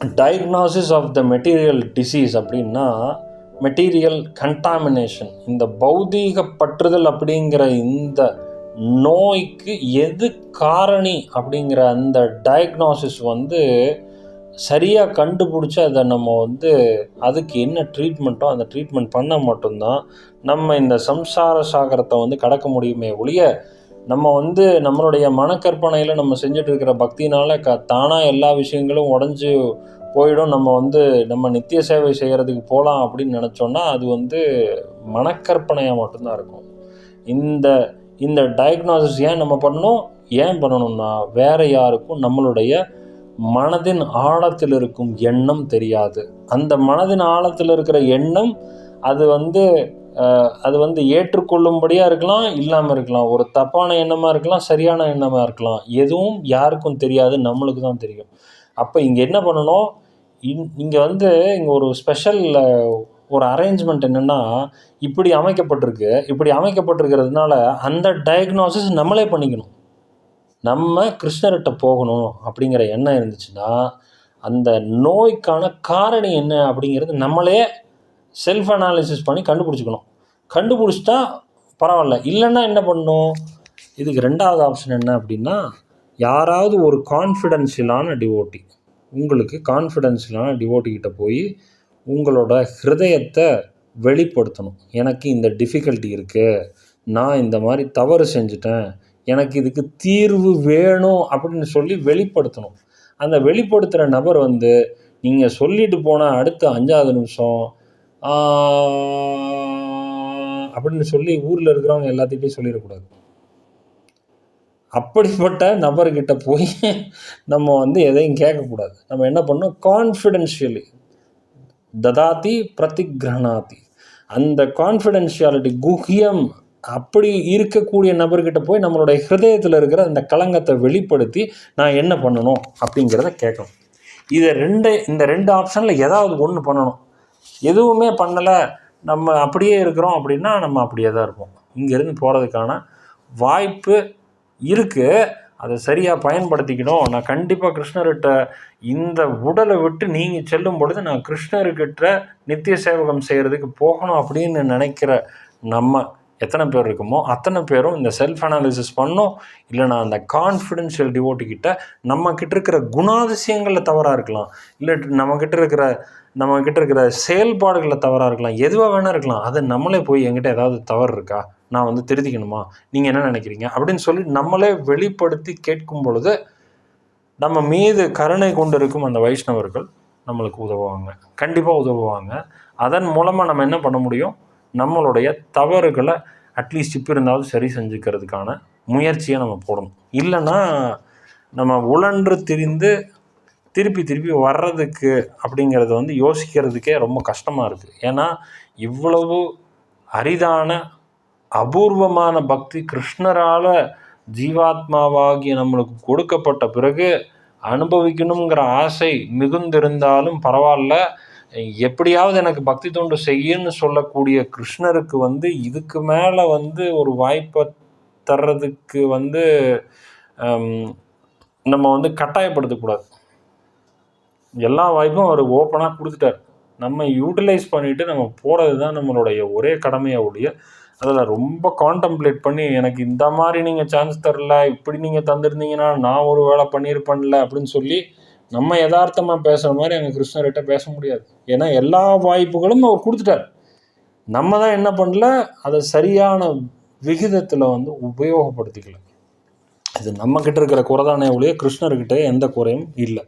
Diagnosis of the material disease அப்படின்னா material contamination இந்த பௌதீக பற்றுதல் அப்படிங்கிற இந்த நோய்க்கு எது காரணி அப்படிங்கிற அந்த டயக்னாசிஸ் வந்து சரியாக கண்டுபிடிச்சி அதை நம்ம வந்து அதுக்கு என்ன ட்ரீட்மெண்ட்டோ அந்த ட்ரீட்மெண்ட் பண்ணால் மட்டும்தான் நம்ம இந்த சம்சார சாகரத்தை வந்து கடக்க முடியுமே ஒழிய நம்ம வந்து நம்மளுடைய மனக்கற்பனையில் நம்ம செஞ்சுட்டு இருக்கிற பக்தினால க தானாக எல்லா விஷயங்களும் உடஞ்சி போயிடும். நம்ம வந்து நம்ம நித்திய சேவை செய்கிறதுக்கு போகலாம் அப்படின்னு நினச்சோன்னா அது வந்து மனக்கற்பனையாக மட்டும்தான் இருக்கும். இந்த இந்த டயக்னாசிஸ் ஏன் நம்ம பண்ணணும்? ஏன் பண்ணணும்னா வேற யாருக்கும் நம்மளுடைய மனதின் ஆழத்தில் இருக்கும் எண்ணம் தெரியாது. அந்த மனதின் ஆழத்தில் இருக்கிற எண்ணம் அது வந்து அது வந்து ஏற்றுக்கொள்ளும்படியாக இருக்கலாம் இல்லாமல் இருக்கலாம். ஒரு தப்பான எண்ணமாக இருக்கலாம் சரியான எண்ணமாக இருக்கலாம். எதுவும் யாருக்கும் தெரியாது நம்மளுக்கு தான் தெரியும். அப்போ இங்கே என்ன பண்ணணும்? இன் இங்கே வந்து இங்கே ஒரு ஸ்பெஷல் ஒரு அரேஞ்ச்மெண்ட் என்னென்னா இப்படி அமைக்கப்பட்டிருக்கு. இப்படி அமைக்கப்பட்டிருக்கிறதுனால அந்த டயக்னோசிஸ் நம்மளே பண்ணிக்கணும். நம்ம கிருஷ்ணர்கிட்ட போகணும் அப்படிங்கிற எண்ணம் இருந்துச்சுன்னா அந்த நோய்க்கான காரணம் என்ன அப்படிங்கிறது நம்மளே செல்ஃப் அனாலிசிஸ் பண்ணி கண்டுபிடிச்சிக்கணும். கண்டுபிடிச்சிட்டா பரவாயில்ல. இல்லைன்னா என்ன பண்ணணும் இதுக்கு ரெண்டாவது ஆப்ஷன் என்ன அப்படின்னா யாராவது ஒரு கான்ஃபிடென்ஷியலான டிவோட்டி உங்களுக்கு கான்ஃபிடென்ஷியலான டிவோட்டிக்கிட்ட போய் உங்களோட ஹிருதயத்தை வெளிப்படுத்தணும். எனக்கு இந்த டிஃபிகல்ட்டி இருக்குது நான் இந்த மாதிரி தவறு செஞ்சுட்டேன். எனக்கு இதுக்கு தீர்வு வேணும் அப்படின்னு சொல்லி வெளிப்படுத்தணும். அந்த வெளிப்படுத்துகிற நபர் வந்து நீங்கள் சொல்லிட்டு போன அடுத்த அஞ்சாவது நிமிஷம் அப்படின்னு சொல்லி ஊரில் இருக்கிறவங்க எல்லாத்திட்டையும் சொல்லிடக்கூடாது. அப்படிப்பட்ட நபர்கிட்ட போய் நம்ம வந்து எதையும் கேட்கக்கூடாது. நம்ம என்ன பண்ணணும்? கான்ஃபிடென்ஷியலி ததாதி பிரதிகிரகணாதி அந்த கான்ஃபிடென்ஷியாலிட்டி குஹ்யம் அப்படி இருக்கக்கூடிய நபர்கிட்ட போய் நம்மளுடைய ஹிருதயத்தில் இருக்கிற அந்த களங்கத்தை வெளிப்படுத்தி நான் என்ன பண்ணணும்? அப்படிங்கிறத கேட்கணும். இதை ரெண்டு இந்த ரெண்டு ஆப்ஷனில் ஏதாவது ஒன்று பண்ணணும். எதுவுமே பண்ணலை. நம்ம அப்படியே இருக்கிறோம் அப்படின்னா நம்ம அப்படியே தான் இருப்போம். இங்கேருந்து போகிறதுக்கான வாய்ப்பு இருக்குது அதை சரியாக பயன்படுத்திக்கணும். நான் கண்டிப்பாக கிருஷ்ணர்கிட்ட இந்த உடலை விட்டு நீங்கள் செல்லும் பொழுது நான் கிருஷ்ணர்கிட்ட நித்திய சேவகம் செய்கிறதுக்கு போகணும் அப்படின்னு நினைக்கிற நம்ம எத்தனை பேர் இருக்குமோ அத்தனை பேரும் இந்த செல்ஃப் அனாலிசிஸ் பண்ணோம். இல்லைனா அந்த கான்ஃபிடென்ஷியல் டிவோட்டிக்கிட்ட நம்ம கிட்ட இருக்கிற குணாதிசயங்களில் தவறாக இருக்கலாம். இல்லை நம்மக்கிட்ட இருக்கிற நம்ம இருக்கிற செயல்பாடுகளில் தவறாக இருக்கலாம். எதுவாக வேணால் இருக்கலாம். அது நம்மளே போய் எங்கிட்ட ஏதாவது தவறு இருக்கா? நான் வந்து திருத்திக்கணுமா? நீங்கள் என்ன நினைக்கிறீங்க? அப்படின்னு சொல்லி நம்மளே வெளிப்படுத்தி கேட்கும் பொழுது நம்ம மீது கருணை கொண்டிருக்கும் அந்த வைஷ்ணவர்கள் நம்மளுக்கு உதவுவாங்க. கண்டிப்பாக உதவுவாங்க. அதன் மூலமாக நம்ம என்ன பண்ண முடியும்? நம்மளுடைய தவறுகளை அட்லீஸ்ட் இப்போ இருந்தாலும் சரி செஞ்சுக்கிறதுக்கான முயற்சியை நம்ம போடணும். இல்லைன்னா நம்ம உழன்று திரிந்து திருப்பி திருப்பி வர்றதுக்கு அப்படிங்கிறது வந்து யோசிக்கிறதுக்கே ரொம்ப கஷ்டமாக இருக்குது ஏன்னா இவ்வளவு அரிதான அபூர்வமான பக்தி கிருஷ்ணரால் ஜீவாத்மாவாகிய நம்மளுக்கு கொடுக்கப்பட்ட பிறகு அனுபவிக்கணுங்கிற ஆசை மிகுந்திருந்தாலும் பரவாயில்ல. எப்படியாவது எனக்கு பக்தி தொண்டு செய்யுன்னு சொல்லக்கூடிய கிருஷ்ணருக்கு வந்து இதுக்கு மேலே வந்து ஒரு வாய்ப்பை தர்றதுக்கு வந்து நம்ம வந்து கட்டாயப்படுத்தக்கூடாது எல்லா வாய்ப்பும் அவர் ஓப்பனாக கொடுத்துட்டார். நம்ம யூட்டிலைஸ் பண்ணிவிட்டு நம்ம போகிறது தான் நம்மளுடைய ஒரே கடமையாக ஒழிய அதில் ரொம்ப கான்டம்ப்ளேட் பண்ணி எனக்கு இந்த மாதிரி நீங்கள் சான்ஸ் தரல இப்படி நீங்கள் தந்திருந்தீங்கன்னா நான் ஒரு வேலை பண்ணியிருப்பேன்ல அப்படின்னு சொல்லி நம்ம யதார்த்தமாக பேசுகிற மாதிரி அங்கே கிருஷ்ணர்கிட்ட பேச முடியாது. ஏன்னா எல்லா வாய்ப்புகளும் அவர் கொடுத்துட்டார். நம்ம தான் என்ன பண்ணல அதை சரியான விகிதத்தில் வந்து உபயோகப்படுத்திக்கல. இது நம்மக்கிட்ட இருக்கிற குறைதானே ஒழிய கிருஷ்ணர்கிட்ட எந்த குறையும் இல்லை.